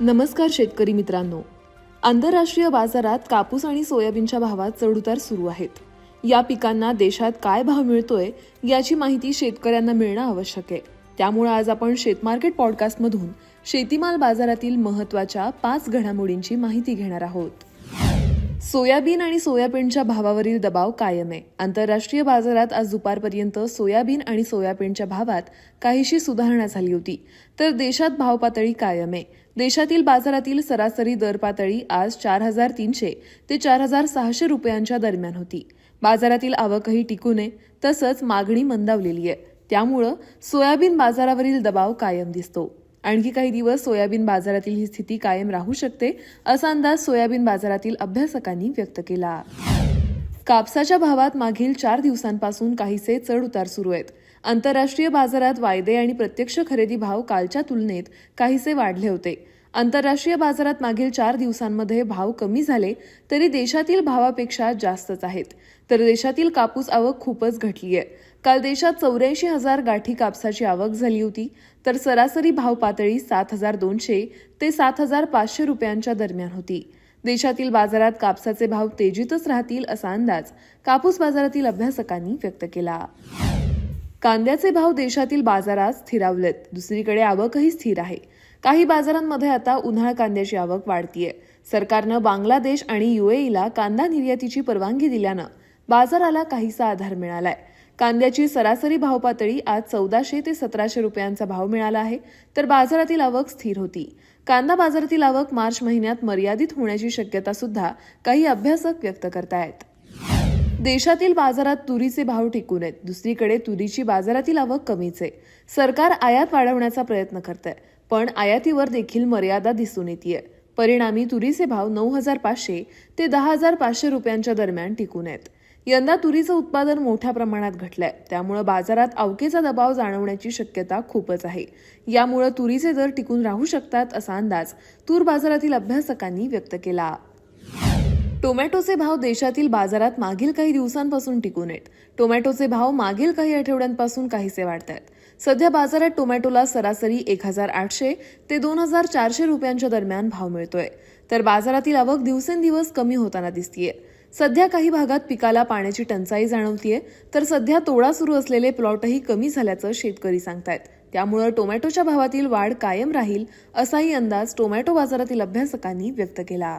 नमस्कार शेतकरी मित्रांनो. आंतरराष्ट्रीय बाजारात कापूस आणि सोयाबीनच्या भावात चढउतार सुरू आहेत. या पिकांना देशात काय भाव मिळतोय याची माहिती शेतकऱ्यांना मिळणं आवश्यक आहे. त्यामुळे आज आपण शेतमार्केट पॉडकास्टमधून शेतीमाल बाजारातील महत्त्वाच्या पाच घडामोडींची माहिती घेणार आहोत. सोयाबीन आणि सोयाबीनच्या भावावरील दबाव कायम आहे. आंतरराष्ट्रीय बाजारात आज दुपारपर्यंत सोयाबीन आणि सोयाबीनच्या भावात काहीशी सुधारणा झाली होती. तर देशात भाव पातळी कायम आहे. देशातील बाजारातील सरासरी दर पातळी आज चार हजार तीनशे ते चार हजार सहाशे रुपयांच्या दरम्यान होती. बाजारातील आवकही टिकू नये तसंच मागणी मंदावलेली आहे. त्यामुळं सोयाबीन बाजारावरील दबाव कायम दिसतो. आणखी काही दिवस सोयाबीन बाजारातील ही स्थिती कायम राहू शकते असा अंदाज सोयाबीन बाजारातील अभ्यासकांनी व्यक्त केला. कापसाच्या भावात मागील चार दिवसांपासून काहीसे चढ उतार सुरू आहेत. आंतरराष्ट्रीय बाजारात वायदे आणि प्रत्यक्ष खरेदी भाव कालच्या तुलनेत काहीसे वाढले होते. आंतरराष्ट्रीय बाजारात मागील चार दिवसांमध्ये भाव कमी झाले तरी देशातील भावापेक्षा जास्तच आहेत. तर देशातील कापूस आवक खूपच घटली आहे काल देशात चौऱ्याऐंशी हजार गाठी कापसाची आवक झाली होती तर सरासरी भाव पातळी सात हजार दोनशे ते सात हजार पाचशे रुपयांच्या दरम्यान होती. देशातील बाजारात कापसाचे भाव तेजीतच राहतील असा अंदाज कापूस बाजारातील अभ्यासकांनी व्यक्त केला. कांद्याचे भाव देशातील बाजारात स्थिरावलेत. दुसरीकडे आवकही स्थिर आहे. काही बाजारांमध्ये आता उन्हाळ कांद्याची आवक वाढतीये. सरकारनं बांगलादेश आणि युएईला कांदा निर्यातीची परवानगी दिल्यानं बाजाराला काहीसा आधार मिळालाय. कांद्याची सरासरी भाव पातळी आज चौदाशे ते सतराशे रुपयांचा भाव मिळाला आहे तर बाजारातील आवक स्थिर होती. कांदा बाजारातील आवक मार्च महिन्यात मर्यादित होण्याची शक्यता सुद्धा काही अभ्यासक व्यक्त करतायत. देशातील बाजारात तुरीचे भाव टिकून आहेत. दुसरीकडे तुरीची बाजारातील आवक कमीच आहे. सरकार आयात वाढवण्याचा प्रयत्न करत आहे पण आयातीवर देखील मर्यादा दिसून येते परिणामी तुरीचे भाव नऊ हजार पाचशे ते दहा हजार पाचशे रुपयांच्या दरम्यान टिकून आहेत. यंदा तुरीचं उत्पादन मोठ्या प्रमाणात घटलंय. त्यामुळं बाजारात अवकेचा दबाव जाणवण्याची शक्यता खूपच आहे. यामुळं तुरीचे दर टिकून राहू शकतात असा अंदाज तूर बाजारातील अभ्यासकांनी व्यक्त केला. टोमॅटोचे भाव देशातील बाजारात मागील काही दिवसांपासून टिकून आहेत. टोमॅटोचे भाव मागील काही आठवड्यांपासून काहीसे वाढत आहेत. सध्या बाजारात टोमॅटोला सरासरी एक हजार आठशे ते दोन हजार चारशे रुपयांच्या दरम्यान भाव मिळतोय. तर बाजारातील आवक दिवसेंदिवस कमी होताना दिसतीये. सध्या काही भागात पिकाला पाण्याची टंचाई जाणवतीये. तर सध्या तोडा सुरू असलेले प्लॉटही कमी झाल्याचं शेतकरी सांगतायत. त्यामुळे टोमॅटोच्या भावातील वाढ कायम राहील असाही अंदाज टोमॅटो बाजारातील अभ्यासकांनी व्यक्त केला.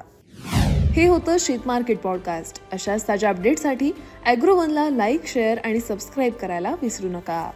हे होतं शेत मार्केट पॉडकास्ट. अशाच ताज्या अपडेटसाठी ॲग्रोवनला लाईक शेअर आणि सबस्क्राईब करायला विसरू नका.